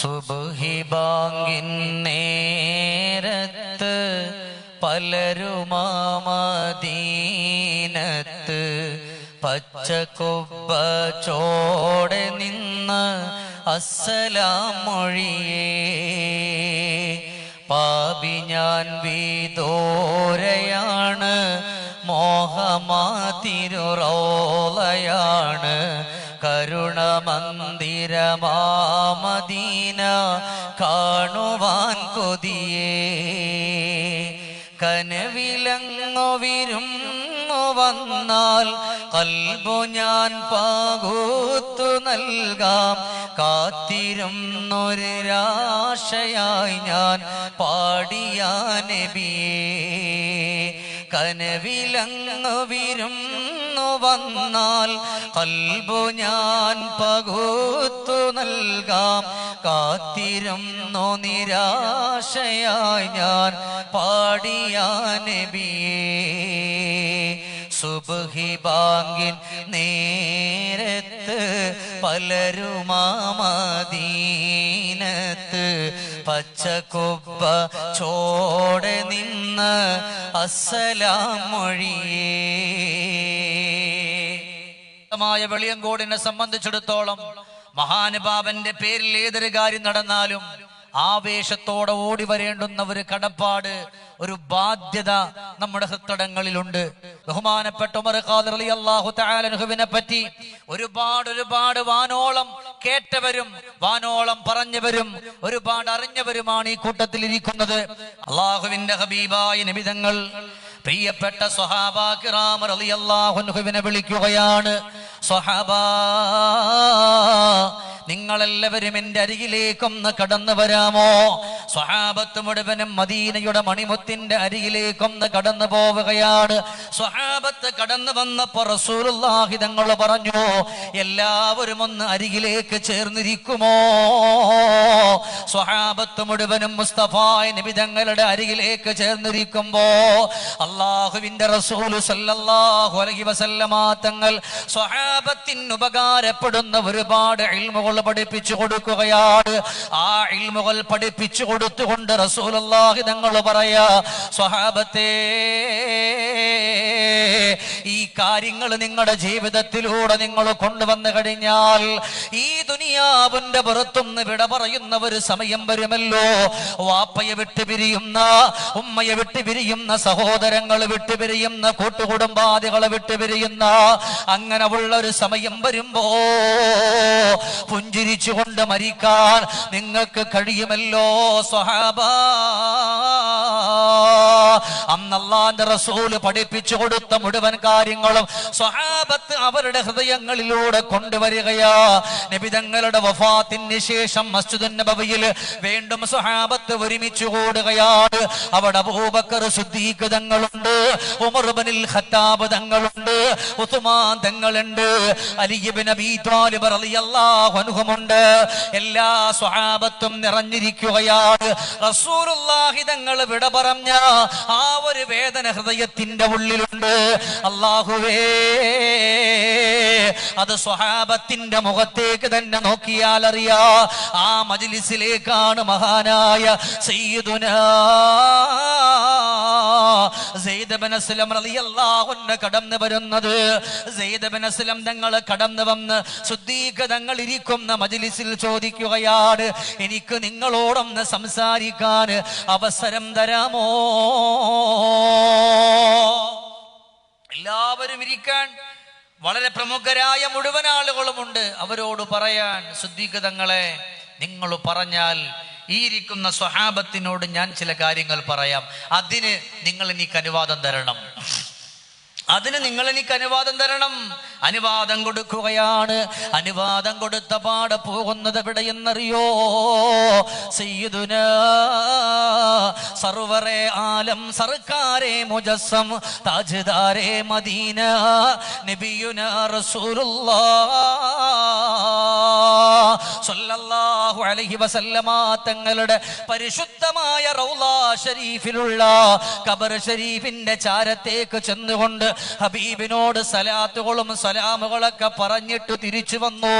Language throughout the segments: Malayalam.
സുബഹി ബാങ്കിൻ നേരത്ത് പലരുമാമദീനത്ത് പച്ചക്കൊബ്ബ ചോടെ നിന്ന് അസ്സലാം മൊഴിയേ പാപി ഞാൻ വീതോരയാണ് മോഹമാതിരുറോളയാണ് കരുണമന്ദിരമാമദീന കാണുവാൻ കൊതിയേ. കനവിലങ്ങു വിരുന്നു വന്നാൽ കൽബു ഞാൻ പാകൂത്തു നൽകാം. കാത്തിരുന്നൊരു രാശയായി ഞാൻ പാടിയ നബിയേ. കനവിലങ്ങു വന്നാൽ കൽബു ഞാൻ പകുത്തു നൽകാം. കാത്തിരുന്നു നിരാശയായി ഞാൻ പാടിയ നബിയേ. സുബഹി ബാങ്കിൻ നേരത്ത് പലരുമാമദീനത്ത് പച്ചക്കൊബ്ബ ചോടെ നിന്ന് അസലാം മൊഴിയേ മായ വെളിയങ്കോടിനെ സംബന്ധിച്ചിടത്തോളം മഹാനുഭാവന്റെ പേരിൽ ഏതൊരു കാര്യം നടന്നാലും ആവേശത്തോടെ ഓടി വരേണ്ടുന്ന ഒരു കടപ്പാട് ഒരു ബാധ്യത നമ്മുടെ ഹൃത്തടങ്ങളിലുണ്ട്. ബഹുമാനപ്പെട്ട ഉമർ പറ്റി ഒരുപാട് ഒരുപാട് വാനോളം കേട്ടവരും വാനോളം പറഞ്ഞവരും ഒരുപാട് അറിഞ്ഞവരുമാണ് ഈ കൂട്ടത്തിൽ ഇരിക്കുന്നത് അള്ളാഹുവിന്റെ ഹബീബായ നിമിതങ്ങൾ പ്രിയപ്പെട്ട സ്വഹാബാ കിറാമർ അലി അൻഹുവിനെ വിളിക്കുകയാണ്. സ്വഹാബാ നിങ്ങളെല്ലാവരും എന്റെ അരികിലേക്കൊന്ന് കടന്നു വരാമോ? സ്വഹാബത്ത് മുഴുവനും മദീനയുടെ മണിമുത്തിന്റെ അരികിലേക്കൊന്ന് കടന്നു പോവുകയാണ്. സ്വഹാബത്ത് കടന്നു വന്നപ്പോ റസൂലുള്ളാഹി തങ്ങൾ പറഞ്ഞു എല്ലാവരും ഒന്ന് അരികിലേക്ക് ചേർന്നിരിക്കുമോ? സ്വഹാബത്ത് മുഴുവനും മുസ്തഫായ നബി തങ്ങളുടെ അരികിലേക്ക് ചേർന്നിരിക്കുമ്പോ അള്ളാഹുവിന്റെ റസൂലു സല്ലല്ലാഹു അലൈഹി വസല്ലമ തങ്ങൾ സ്വഹാബത്തിന് ഉപകാരപ്പെടുന്ന ഒരുപാട് ഇൽമുകൾ പഠിപ്പിച്ചു കൊടുക്കുകയാണ്. ആ ഇൽമുകൾ പഠിപ്പിച്ചു കൊടുത്തുകൊണ്ട് റസൂലുള്ളാഹി തങ്ങൾ പറയാ സ്വഹാബത്തെ ഈ കാര്യങ്ങൾ നിങ്ങളുടെ ജീവിതത്തിലൂടെ നിങ്ങൾ കൊണ്ടുവന്നു കഴിഞ്ഞാൽ ഈ ദുനിയാവിന്റെ പുറത്തുനിന്ന് വിട പറയുന്ന ഒരു സമയം വരുമല്ലോ. വാപ്പയെ വിട്ടു പിരിയുന്ന ഉമ്മയെ വിട്ടു പിരിയുന്ന സഹോദരങ്ങൾ വിട്ടു പിരിയുന്ന കൂട്ടുകുടുംബാദികളെ വിട്ടു പിരിയുന്ന അങ്ങനെ ഉള്ള ഒരു സമയം വരുമ്പോ പുഞ്ചിരിച്ചുകൊണ്ട് മരിക്കാൻ നിങ്ങൾക്ക് കഴിയുമല്ലോ സ്വഹാബ. അന്നല്ലാന്റെ റസൂൽ പഠിപ്പിച്ചു കൊടുത്ത മുഴുവൻ കാര്യങ്ങളും സ്വഹാബത്ത് അവരുടെ ഹൃദയങ്ങളിലൂടെ കൊണ്ടുവരികയാ. നബിതങ്ങളുടെ വഫാത്തിന് ശേഷം മസ്ജിദുൻ നബവിയിൽ വീണ്ടും സ്വഹാബത്ത് ഒരുമിച്ച് കൂടുകയാണ്. അവിടെ അബൂബക്കർ സുദ്ദീഖ് തങ്ങളുണ്ട് ഉമർ ഇബ്നുൽ ഖത്താബ് തങ്ങളുണ്ട് ഉസ്മാൻ തങ്ങളുണ്ട് അലി ഇബ്നു അബീ ത്വാലിബ് റളിയല്ലാഹു അൻഹുമുണ്ട് എല്ലാ സ്വഹാബത്തും നിറഞ്ഞിരിക്കുകയാണ്. റസൂലുള്ളാഹി തങ്ങൾ വിട പറഞ്ഞ ആ ഒരു വേദന ഹൃദയത്തിന്റെ ഉള്ളിലുണ്ട്. അള്ളാഹുവേ അത് സ്വഹാബത്തിന്റെ മുഖത്തേക്ക് തന്നെ നോക്കിയാൽ അറിയാ. ആ മജിലിസിലേക്കാണ് മഹാനായ സയ്യിദുനാ കടന്നു വരുന്നത്. തങ്ങൾ കടന്നു വന്ന് സുദ്ദീഖ് തങ്ങൾ ഇരിക്കുന്ന മജ്ലിസിൽ ചോദിക്കുകയാണ് എനിക്ക് നിങ്ങളോടൊന്ന് സംസാരിക്കാൻ അവസരം തരാമോ? എല്ലാവരും ഇരിക്കാൻ വളരെ പ്രമുഖരായ മുഴുവൻ ആളുകളുമുണ്ട്. അവരോട് പറയാൻ ശുദ്ധീകൃതങ്ങളെ നിങ്ങൾ പറഞ്ഞാൽ ഈ ഇരിക്കുന്ന സ്വഹാബത്തിനോട് ഞാൻ ചില കാര്യങ്ങൾ പറയാം. അതിന് നിങ്ങൾ എനിക്ക് അനുവാദം തരണം. അതിന് നിങ്ങൾ എനിക്ക് അനുവാദം തരണം. അനുവാദം കൊടുക്കുകയാണ്. അനുവാദം കൊടുത്ത പാട പോകുന്നത് എവിടെയെന്നറിയോ? സയ്യിദുന സർവറെ ആലം സർക്കാരെ മുജസ്സം താജ്ദാരെ മദീന നബിയുന റസൂലുള്ളാഹ് സ്വല്ലല്ലാഹു അലൈഹി വസല്ലമ തങ്ങളുടെ പരിശുദ്ധമായ റൗല ഷരീഫിലുള്ള ഖബർ ഷരീഫിന്റെ ചാരത്തേക്ക് ചെന്നുകൊണ്ട് ഹബീബിനോട് സലാത്തുകളും സലാമുകളൊക്കെ പറഞ്ഞിട്ട് തിരിച്ചു വന്നു.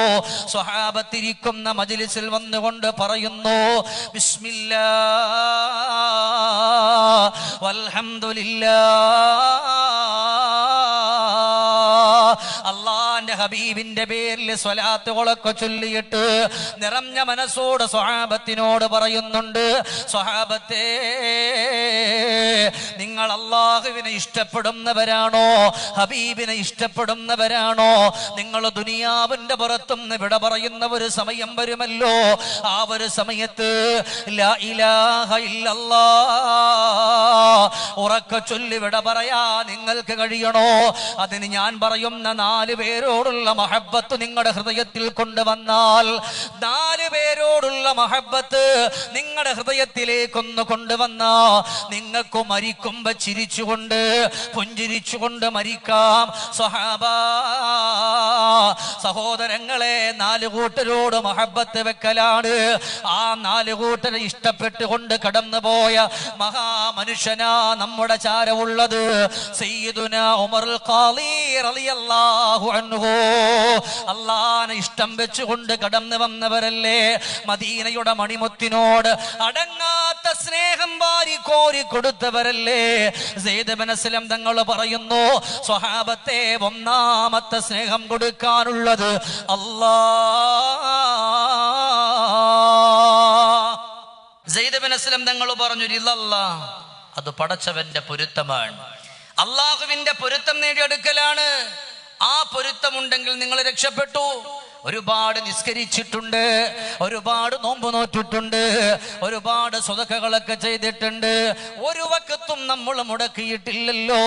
സ്വഹാബത്തിരിക്കുന്ന മജിലിസിൽ വന്നുകൊണ്ട് പറയുന്നു ബിസ്മില്ലാ അള്ളാന്റെ ഹബീബിന്റെ പേരിൽ സ്വലാത്തുകളൊക്കെ ചൊല്ലിയിട്ട് നിറഞ്ഞ മനസ്സോട് സ്വഹാബത്തിനോട് പറയുന്നുണ്ട് സ്വഹാബത്തേ നിങ്ങൾ അള്ളാഹുവിനെ ഇഷ്ടപ്പെടുന്നവരാണോ? ഹബീബിനെ ഇഷ്ടപ്പെടുന്നവരാണോ? നിങ്ങൾ ദുനിയാവിന്റെ പുറത്തും വിട പറയുന്ന ഒരു സമയം വരുമല്ലോ. ആ ഒരു സമയത്ത് ഉറക്ക ചൊല്ലി വിട പറയാ നിങ്ങൾക്ക് കഴിയണോ? അതിന് ഞാൻ പറയുന്ന നാല് പേരോടുള്ള മഹബത്ത് നിങ്ങളുടെ ഹൃദയത്തിൽ കൊണ്ടുവന്നാൽ നാല് പേരോടുള്ള മഹബത്ത് നിങ്ങളുടെ ഹൃദയത്തിലേക്കൊന്ന് കൊണ്ടുവന്നാ നിങ്ങൾക്ക് മരിക്കുമ്പോ ചിരിച്ചുകൊണ്ട് പുഞ്ചിരിച്ചുകൊണ്ട് മരിക്കാം. സ്വഹാബ സഹോദരങ്ങളെ നാല് കൂട്ടരോട് മഹബത്ത് വെക്കലാണ്. ആ നാല് കൂട്ടരെ ഇഷ്ടപ്പെട്ടുകൊണ്ട് കടന്നുപോയ മഹാമനുഷ്യനാ നമ്മുടെ ചാരവുള്ളത്. സയ്യിദുന ഉമർ അള്ളാനെ ഇഷ്ടം വെച്ചുകൊണ്ട് കടന്നു വന്നവരല്ലേ? മദീനയുടെ മണിമുത്തിനോട് അടങ്ങാത്ത സ്നേഹം വാരി കോരി കൊടുത്തവരല്ലേ? സേദബനസ്ലം തങ്ങൾ പറയുന്നു സ്വഹാബത്തെ ഒന്നാമത്തെ സ്നേഹം കൊടുക്കാനുള്ളത് അല്ലാ അസ്ലം തങ്ങൾ പറഞ്ഞു ഇല്ലല്ല അത് പടച്ചവന്റെ പൊരുത്തമാണ്. അള്ളാഹുവിന്റെ പൊരുത്തം നേടിയെടുക്കലാണ്. ആ പൊരുത്തമുണ്ടെങ്കിൽ നിങ്ങൾ രക്ഷപ്പെട്ടു. ഒരുപാട് നിസ്കരിച്ചിട്ടുണ്ട് ഒരുപാട് നോമ്പ് നോറ്റിട്ടുണ്ട് ഒരുപാട് സ്വതക്കകളൊക്കെ ചെയ്തിട്ടുണ്ട്. ഒരു വക്കത്തും നമ്മൾ മുടക്കിയിട്ടില്ലല്ലോ.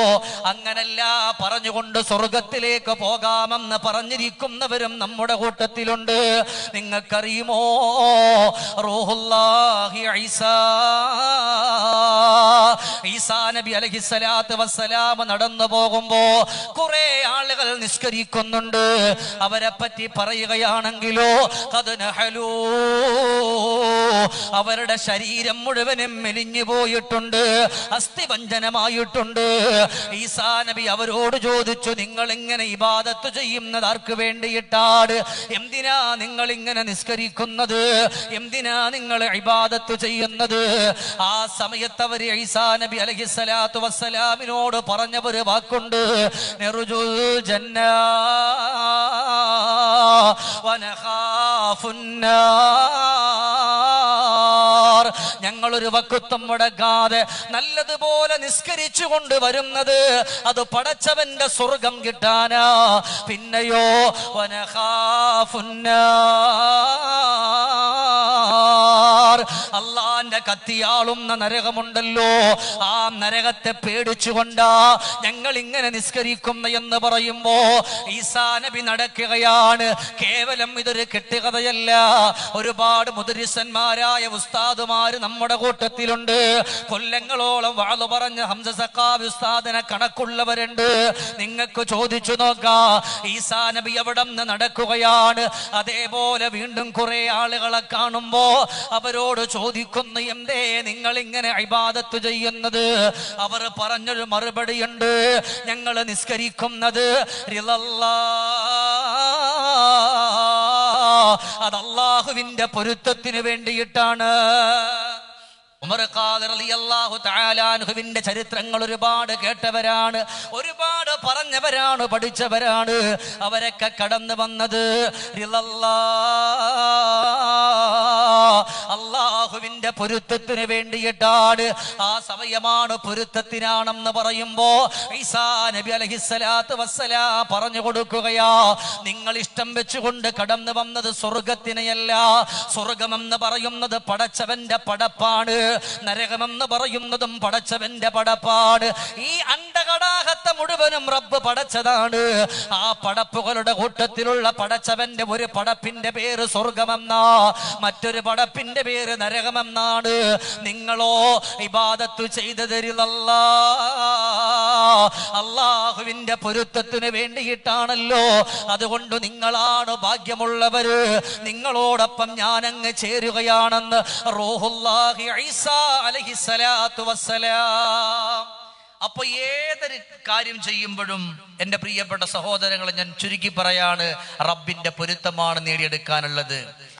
അങ്ങനല്ല പറഞ്ഞുകൊണ്ട് സ്വർഗത്തിലേക്ക് പോകാമെന്ന് പറഞ്ഞിരിക്കുന്നവരും നമ്മുടെ കൂട്ടത്തിലുണ്ട്. നിങ്ങൾക്കറിയുമോ? റൂഹുല്ലാഹി ഈസാ നബി അലഹിസ്സലാത്ത് വസ്സലാം നടന്നു പോകുമ്പോ കുറെ ആളുകൾ നിസ്കരിക്കുന്നുണ്ട്. അവരെ പറ്റി പറയുകയാണെങ്കിലോ കഥനഹലൂ. അവരുടെ ശരീരം മുഴുവനും മെലിഞ്ഞു പോയിട്ടുണ്ട് അസ്ഥിഭഞ്ജനമായിട്ടുണ്ട് ഈസാ നബി അവരോട് ചോദിച്ചു നിങ്ങൾ ഇങ്ങനെ ഇബാദത്ത് ചെയ്യുന്നത് ആർക്ക് വേണ്ടിയിട്ടാണ്? എന്തിനാ നിങ്ങൾ ഇങ്ങനെ നിസ്കരിക്കുന്നത്? എന്തിനാ നിങ്ങൾ ഇബാദത്ത് ചെയ്യുന്നത്? ആ സമയത്ത് അവർ ഈസാ നബി അലഹി സ്വലാത്തു വസ്സലാമിനോട് പറഞ്ഞ ഒരു വാക്കുണ്ട് നെറുജുൽ ജന്ന. ഒരു വക്കുത്വം മുടക്കാതെ നല്ലതുപോലെ നിസ്കരിച്ചു കൊണ്ട് വരുന്നത് അത് പടച്ചവന്റെ സ്വർഗം കിട്ടാനാ. പിന്നെയോ അള്ളാന്റെ കത്തിയാളുന്ന നരകമുണ്ടല്ലോ. ആ നരകത്തെ പേടിച്ചുകൊണ്ട് ഞങ്ങൾ ഇങ്ങനെ നിസ്കരിക്കുന്ന എന്ന് പറയുമ്പോ ഈസാ നബി നടക്കുകയാണ്. കേവലം ഇതൊരു കെട്ടുകഥയല്ല. ഒരുപാട് മുദരിസന്മാരായ ഉസ്താദുമാര് നമ്മുടെ കൂട്ടത്തിലുണ്ട്. കൊല്ലങ്ങളോളം വാളു പറഞ്ഞ ഹംസ സക്കാബ് ഉസ്താദിനെ കണക്കുള്ളവരുണ്ട്. നിങ്ങൾക്ക് ചോദിച്ചു നോക്കാ ഈസാ നബി അവിടെ നിന്ന് നടക്കുകയാണ്. അതേപോലെ വീണ്ടും കുറെ ആളുകളെ കാണുമ്പോ അവരോട് ചോദിക്കുന്നു എന്തേ നിങ്ങൾ ഇങ്ങനെ ഇബാദത്ത് ചെയ്യുന്നത് അവർ പറഞ്ഞൊരു മറുപടിയുണ്ട് ഞങ്ങൾ നിസ്കരിക്കുന്നത് റിളല്ലാ. അത് അള്ളാഹുവിന്റെ പൊരുത്തത്തിന് വേണ്ടിയിട്ടാണ് ഉമർ ഖാദർ റളിയല്ലാഹു തആല അൻഹുവിന്റെ ചരിത്രങ്ങൾ ഒരുപാട് കേട്ടവരാണ് ഒരുപാട് പറഞ്ഞവരാണ് പഠിച്ചവരാണ്. അവരൊക്കെ കടന്നു വന്നത്. അള്ളാഹുവിന്റെ പൊരുത്തത്തിന് വേണ്ടിയിട്ടാണ്. ആ സമയമാണ് പൊരുത്തത്തിനാണെന്ന് പറയുമ്പോ ഈസാ നബി അലഹിസ്സലാത്ത് വസ്സലാ പറഞ്ഞു കൊടുക്കുകയാ നിങ്ങൾ ഇഷ്ടം വെച്ചുകൊണ്ട് കടന്നു വന്നത് സ്വർഗത്തിനെയല്ല സ്വർഗമെന്ന് പറയുന്നത് പടച്ചവന്റെ പടപ്പാണ്. നരകമെന്ന് പറയുന്നതും പടച്ചവന്റെ പടപ്പാട്. ഈ അണ്ടകടാകത്തെ മുഴുവനും റബ്ബ് പടച്ചതാണ്. ആ പടപ്പുകളുടെ കൂട്ടത്തിലുള്ള പടച്ചവന്റെ ഒരു പടപ്പിന്റെ പേര് സ്വർഗമെന്നാ മറ്റൊരു പടപ്പിന്റെ പേര് നരകമെന്നാണ്. നിങ്ങളോ ഇബാദത്ത് ചെയ്തു തരുന്നല്ല അള്ളാഹുവിന്റെ പൊരുത്തത്തിന് വേണ്ടിയിട്ടാണല്ലോ. അതുകൊണ്ട് നിങ്ങളാണ് ഭാഗ്യമുള്ളവര്. നിങ്ങളോടൊപ്പം ഞാൻ അങ്ങ് ചേരുകയാണെന്ന് റൂഹുല്ലാഹി ഈസാ അലൈഹിസ്സലാത്തു വസ്സലാം. അപ്പൊ ഏതൊരു കാര്യം ചെയ്യുമ്പോഴും എന്റെ പ്രിയപ്പെട്ട സഹോദരങ്ങളെ ഞാൻ ചുരുക്കി പറയാണ് റബ്ബിന്റെ പൊരുത്തമാണ് നേടിയെടുക്കാനുള്ളത്.